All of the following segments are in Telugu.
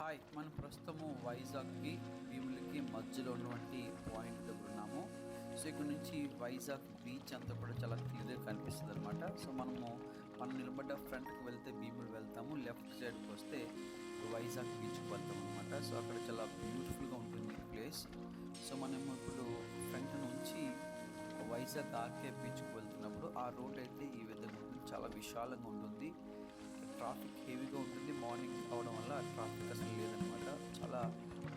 హాయ్ మనం ప్రస్తుతము వైజాగ్కి భీములకి మధ్యలో ఉన్నటువంటి పాయింట్ దగ్గర ఉన్నాము. సో ఇక్కడ నుంచి వైజాగ్ బీచ్ అంతా కూడా చాలా క్లియర్గా కనిపిస్తుంది అనమాట సో మనము మనం నిలబడ్డ ఫ్రంట్కి వెళ్తే భీములు వెళ్తాము లెఫ్ట్ సైడ్కి వస్తే వైజాగ్ బీచ్కి వెళ్తాం అనమాట సో అక్కడ చాలా బ్యూటిఫుల్గా ఉంటుంది ప్లేస్. సో మనము ఇప్పుడు ఫ్రంట్ నుంచి వైజాగ్ ఆర్కే బీచ్కి వెళ్తున్నప్పుడు ఆ రోడ్ అయితే ఈ విధంగా ఉంటుంది. చాలా విశాలంగా ఉంటుంది. ట్రాఫిక్ హెవీగా ఉంటుంది. మార్నింగ్ అవడం వల్ల ట్రాఫిక్ అసలు లేదనమాట. చాలా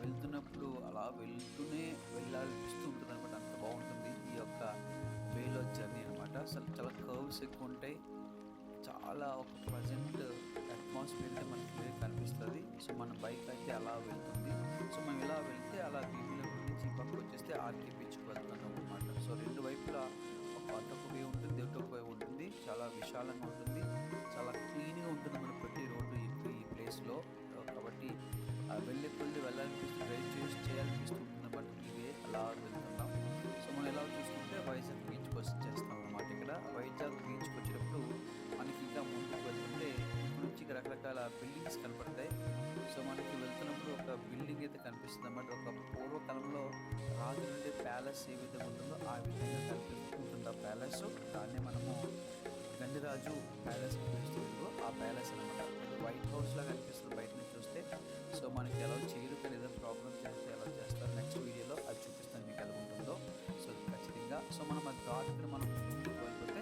వెళ్తున్నప్పుడు అలా వెళ్తూనే వెళ్ళాల్పిస్తూ ఉంటుంది అనమాట అంత బాగుంటుంది ఈ యొక్క వేలో జర్నీ అనమాట అసలు చాలా కర్వ్స్ ఎక్కువ ఉంటాయి. చాలా ఒక ప్రజెంట్ అట్మాస్ఫియర్ అయితే మనకి క్లియర్ కనిపిస్తుంది. సో మన బైక్ అయితే అలా వెళ్తుంది. సో మనం ఇలా వెళ్తే అలా బీబీలో నుంచి పక్కకు వచ్చేస్తే ఆర్కే బీచ్కి వెళ్తున్నాం అనమాట సో రెండు వైపులా ఒక అటొక వే ఉంటుంది ఇటొక వే ఉంటుంది. చాలా విశాలంగా ఉంటుంది. వెళ్ళే కొద్ది వెళ్ళాలనిపిస్తుంది డ్రైవ్ చేసి చేయాలనిపిస్తుంది. ఉంటుంది ఇదే అలా వెళ్తున్నాం. సో మనం ఎలా చూసుకుంటే వైజాగ్ బీచ్కి వచ్చి చేస్తాం అనమాట ఇక్కడ. వైజాగ్ బీచ్కి వచ్చినప్పుడు మనకి ఇంకా ముందుకు వెళ్తుంటే ఇక్కడ నుంచి రకరకాల బిల్డింగ్స్ కనపడతాయి. సో మనకి వెళ్తున్నప్పుడు ఒక బిల్డింగ్ అయితే కనిపిస్తుంది అన్నమాట. ఒక పూర్వకాలంలో రాజు నుండి ప్యాలెస్ ఏ విధంగా ఉంటుందో ఆ విధంగా కనిపిస్తుంటుంది ఆ ప్యాలెస్ దాన్ని మనం రాజు ప్యాలెస్ పిలుస్తుందో ఆ ప్యాలెస్ అనమాట వైట్ హౌస్ లాగా కనిపిస్తుంది బయట నుంచి చూస్తే. సో మనకి ఎలా చేయరు కానీ ఏదైనా ప్రాబ్లం చేస్తే ఎలా చేస్తారు నెక్స్ట్ వీడియోలో అది చూపిస్తాను మీకు ఎలా ఉంటుందో. సో ఖచ్చితంగా. సో మనం అది దాటుకుని మనం వెళ్ళిపోతే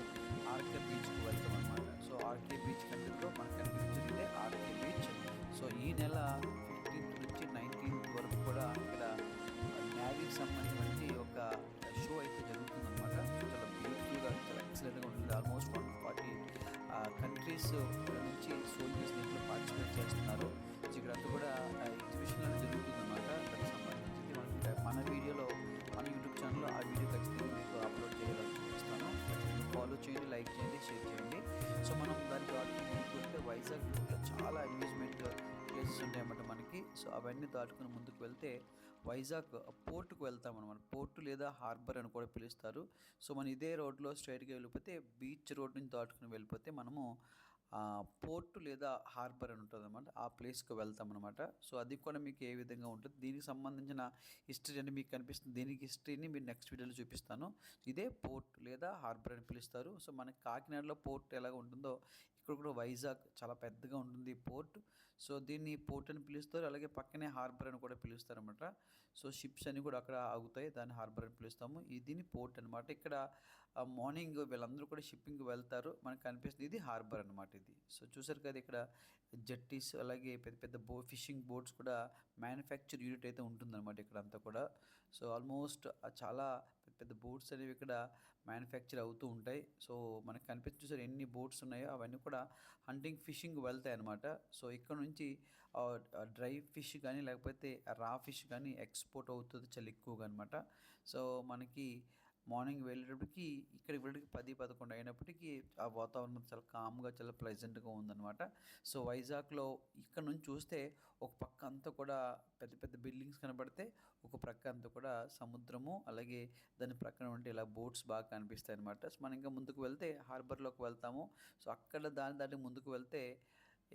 ఆర్కే బీచ్కి వెళ్తాం అనమాట సో ఆర్కే బీచ్ కంటే మనకు కనిపించింది ఆర్కే బీచ్ సో ఈ నెల కంట్రీస్ నుంచి సోల్జర్స్ దీంట్లో పార్టిసిపేట్ చేస్తున్నారు. సో ఇక్కడ అంతా కూడా ఎగ్జిబిషన్ అనేది జరుగుతుంది అనమాట దానికి సంబంధించింది మనకి మన వీడియోలో మన యూట్యూబ్ ఛానల్లో ఆ వీడియో ఖచ్చితంగా మీకు అప్లోడ్ చేయాలని ఫాలో చేయండి లైక్ చేయండి షేర్ చేయండి. సో మనం దాని దాటుకుని వైజాగ్ చాలా అమ్యూజ్మెంట్ ప్లేసెస్ ఉంటాయన్నమాట మనకి. సో అవన్నీ దాటుకుని ముందుకు వెళ్తే వైజాగ్ పోర్టుకు వెళ్తాం అనమాట పోర్టు లేదా హార్బర్ అని కూడా పిలుస్తారు. సో మనం ఇదే రోడ్లో స్ట్రైట్గా వెళ్ళిపోతే బీచ్ రోడ్ నుంచి దాటుకుని వెళ్ళిపోతే మనము పోర్ట్ లేదా హార్బర్ అని ఉంటుంది అనమాట ఆ ప్లేస్కి వెళ్తాం అనమాట సో అది కూడా మీకు ఏ విధంగా ఉంటుంది దీనికి సంబంధించిన హిస్టరీ అని మీకు కనిపిస్తుంది. దీనికి హిస్టరీని మీరు నెక్స్ట్ వీడియోలో చూపిస్తాను. ఇదే పోర్ట్ లేదా హార్బర్ అని పిలుస్తారు. సో మనకి కాకినాడలో పోర్ట్ ఎలాగ ఉంటుందో ఇక్కడ కూడా వైజాగ్ చాలా పెద్దగా ఉంటుంది పోర్ట్. సో దీన్ని పోర్ట్ అని పిలుస్తారు. అలాగే పక్కనే హార్బర్ అని కూడా పిలుస్తారు అనమాట సో షిప్స్ అని కూడా అక్కడ ఆగుతాయి. దాన్ని హార్బర్ అని పిలుస్తాము. దీన్ని పోర్ట్ అనమాట ఇక్కడ మార్నింగ్ వీళ్ళందరూ కూడా షిప్పింగ్ వెళ్తారు. మనకు కనిపిస్తుంది ఇది హార్బర్ అనమాట ఇది సో చూసారు కదా ఇక్కడ జట్టీస్ అలాగే పెద్ద పెద్ద బో ఫిషింగ్ బోట్స్ కూడా మ్యానుఫ్యాక్చర్ యూనిట్ అయితే ఉంటుందన్నమాట ఇక్కడ అంతా కూడా. సో ఆల్మోస్ట్ చాలా పెద్ద పెద్ద బోట్స్ అనేవి ఇక్కడ మ్యానుఫ్యాక్చర్ అవుతూ ఉంటాయి. సో మనకు కనిపిస్తుంది చూసారు ఎన్ని బోట్స్ ఉన్నాయో అవన్నీ కూడా హంటింగ్ ఫిషింగ్ వెళ్తాయి అనమాట సో ఇక్కడ నుంచి డ్రై ఫిష్ కానీ లేకపోతే రా ఫిష్ కానీ ఎక్స్పోర్ట్ అవుతుంది చాలా ఎక్కువగా అనమాట సో మనకి మార్నింగ్ వెళ్ళేటప్పటికి ఇక్కడ వెళ్ళడానికి పది పదకొండు అయినప్పటికీ ఆ వాతావరణం చాలా కామ్గా చాలా ప్లెజెంట్గా ఉందన్నమాట. సో వైజాగ్లో ఇక్కడ నుంచి చూస్తే ఒక పక్క అంతా కూడా పెద్ద పెద్ద బిల్డింగ్స్ కనబడితే ఒక ప్రక్క అంతా కూడా సముద్రము అలాగే దాని ప్రక్కన ఉంటే ఇలా బోట్స్ బాగా కనిపిస్తాయి అనమాట సో మనం ఇంకా ముందుకు వెళ్తే హార్బర్లోకి వెళ్తాము. సో అక్కడ దాని దాటి ముందుకు వెళ్తే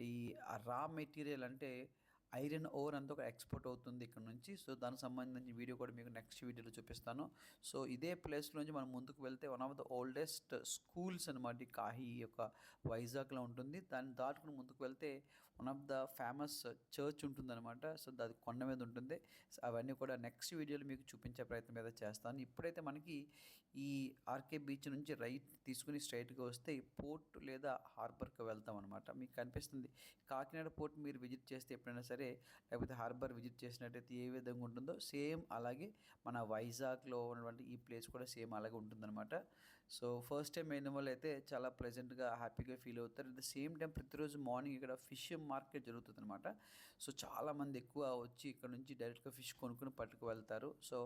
ఈ రా మెటీరియల్ అంటే ఐరన్ ఓవర్ అంతా ఒక ఎక్స్పోర్ట్ అవుతుంది ఇక్కడ నుంచి. సో దానికి సంబంధించిన వీడియో కూడా మీకు నెక్స్ట్ వీడియోలో చూపిస్తాను. సో ఇదే ప్లేస్లో నుంచి మనం ముందుకు వెళ్తే one of the oldest schools అనమాట కాహీ యొక్క వైజాగ్లో ఉంటుంది. దాన్ని దాటుకుని ముందుకు వెళ్తే one of the famous church ఉంటుందన్నమాట. సో అది కొండ మీద ఉంటుంది. సో అవన్నీ కూడా నెక్స్ట్ వీడియోలో మీకు చూపించే ప్రయత్నం మీద చేస్తాను. ఇప్పుడైతే మనకి ఈ ఆర్కే బీచ్ నుంచి రైట్ తీసుకుని స్ట్రైట్గా వస్తే పోర్ట్ లేదా హార్బర్కి వెళ్తాం అనమాట మీకు కనిపిస్తుంది. కాకినాడ పోర్ట్ మీరు విజిట్ చేస్తే ఎప్పుడైనా సరే లేకపోతే హార్బర్ విజిట్ చేసినట్టయితే ఏ విధంగా ఉంటుందో సేమ్ అలాగే మన వైజాగ్లో ఉన్నటువంటి ఈ ప్లేస్ కూడా సేమ్ అలాగే ఉంటుందన్నమాట. సో ఫస్ట్ టైం అయిన వాళ్ళు అయితే చాలా ప్లెజెంట్గా హ్యాపీగా ఫీల్ అవుతారు. అట్ ద సేమ్ టైం ప్రతిరోజు మార్నింగ్ ఇక్కడ ఫిష్ మార్కెట్ జరుగుతుంది అనమాట సో చాలామంది ఎక్కువ వచ్చి ఇక్కడ నుంచి డైరెక్ట్గా ఫిష్ కొనుక్కుని పట్టుకు వెళ్తారు. సో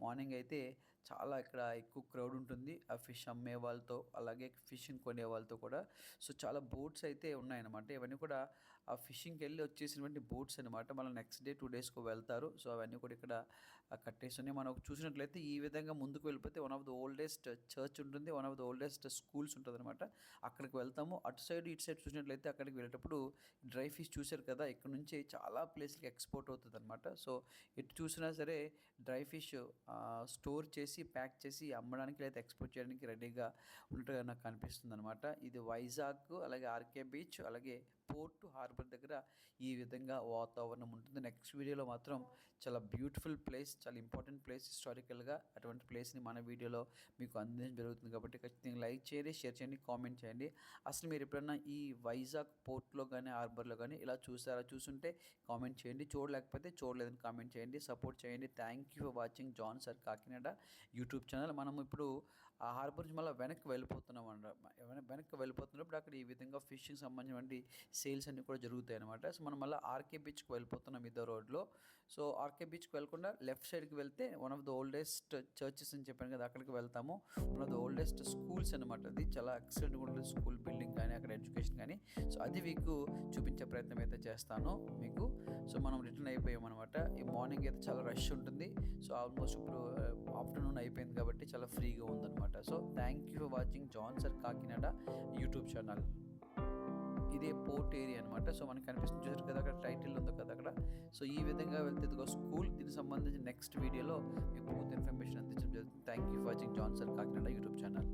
మార్నింగ్ అయితే చాలా ఇక్కడ ఎక్కువ క్రౌడ్ ఉంటుంది. ఆ ఫిష్ అమ్మే వాళ్ళతో అలాగే ఫిషింగ్ కొనే వాళ్ళతో కూడా. సో చాలా బోట్స్ అయితే ఉన్నాయన్నమాట. ఇవన్నీ కూడా ఆ ఫిషింగ్కి వెళ్ళి వచ్చేసినటువంటి బోట్స్ అనమాట మళ్ళీ నెక్స్ట్ డే టూ డేస్కు వెళ్తారు. సో అవన్నీ కూడా ఇక్కడ కట్టేసి ఉన్నాయి మనం చూసినట్లయితే ఈ విధంగా ముందుకు వెళ్ళిపోతే one of the oldest church ఉంటుంది. One of the oldest schools ఉంటుంది అనమాట అక్కడికి వెళ్తాము. అటు సైడ్ ఇటు సైడ్ చూసినట్లయితే అక్కడికి వెళ్ళేటప్పుడు డ్రై ఫిష్ చూశారు కదా ఇక్కడ నుంచి చాలా ప్లేస్లకి ఎక్స్పోర్ట్ అవుతుంది అనమాట సో ఎటు చూసినా సరే డ్రై ఫిష్ స్టోర్ చేసి ప్యాక్ చేసి అమ్మడానికి లేదా ఎక్స్పోర్ట్ చేయడానికి రెడీగా ఉన్నట్టుగా నాకు కనిపిస్తుంది అనమాట ఇది వైజాగ్ అలాగే ఆర్కే బీచ్ అలాగే పోర్ట్ హార్బర్ దగ్గర ఈ విధంగా వాతావరణం ఉంటుంది. నెక్స్ట్ వీడియోలో మాత్రం చాలా బ్యూటిఫుల్ ప్లేస్ చాలా ఇంపార్టెంట్ ప్లేస్ హిస్టారికల్గా అటువంటి ప్లేస్ని మన వీడియోలో మీకు అందించడం జరుగుతుంది. కాబట్టి ఖచ్చితంగా లైక్ చేయండి షేర్ చేయండి కామెంట్ చేయండి. అసలు మీరు ఎప్పుడన్నా ఈ వైజాగ్ పోర్ట్లో కానీ హార్బర్లో కానీ ఇలా చూసారా? చూసుంటే కామెంట్ చేయండి. చూడలేకపోతే చూడలేదని కామెంట్ చేయండి. సపోర్ట్ చేయండి. Thank you for watching John sir Kakinada YouTube channel మనం ఇప్పుడు ఆ హార్బర్ నుంచి మళ్ళీ వెనక్కి వెళ్ళిపోతున్నాం అన్నమాట. వెనక్కి వెళ్ళిపోతున్నప్పుడు అక్కడ ఈ విధంగా ఫిషింగ్ సంబంధించిన సేల్స్ అన్నీ కూడా జరుగుతాయి అనమాట సో మనం మళ్ళీ ఆర్కే బీచ్కి వెళ్ళిపోతున్నాం ఇదో రోడ్లో. సో ఆర్కే బీచ్కి వెళ్ళకుండా లెఫ్ట్ సైడ్కి వెళ్తే one of the oldest churches అని చెప్పాను కదా అక్కడికి వెళ్తాము. One of the oldest schools అనమాట అది. చాలా ఎక్సలెంట్గా ఉంటుంది స్కూల్ బిల్డింగ్ కానీ అక్కడ ఎడ్యుకేషన్ కానీ. సో అది మీకు చూపించే ప్రయత్నం అయితే చేస్తాను మీకు. సో మనం రిటర్న్ అయిపోయామన్నమాట. అనమాట ఈ మార్నింగ్ అయితే చాలా రష్ ఉంటుంది. సో ఆల్మోస్ట్ ఇప్పుడు uh, ఆఫ్టర్నూన్ అయిపోయింది కాబట్టి చాలా ఫ్రీగా ఉందన్నమాట. So thank you for watching John sir Kakinada YouTube channel ఇదే పోర్ట్ ఏరియా అనమాట సో మనకి కనిపిస్తుంది చూసారు కదా అక్కడ టైటిల్ ఉంది కదా అక్కడ. సో ఈ విధంగా వెళ్తే ఇదిగో స్కూల్. దీనికి సంబంధించి నెక్స్ట్ వీడియోలో మీకు పూర్తి ఇన్ఫర్మేషన్ అందించడం జరుగుతుంది. Thank you for watching John sir Kakinada YouTube channel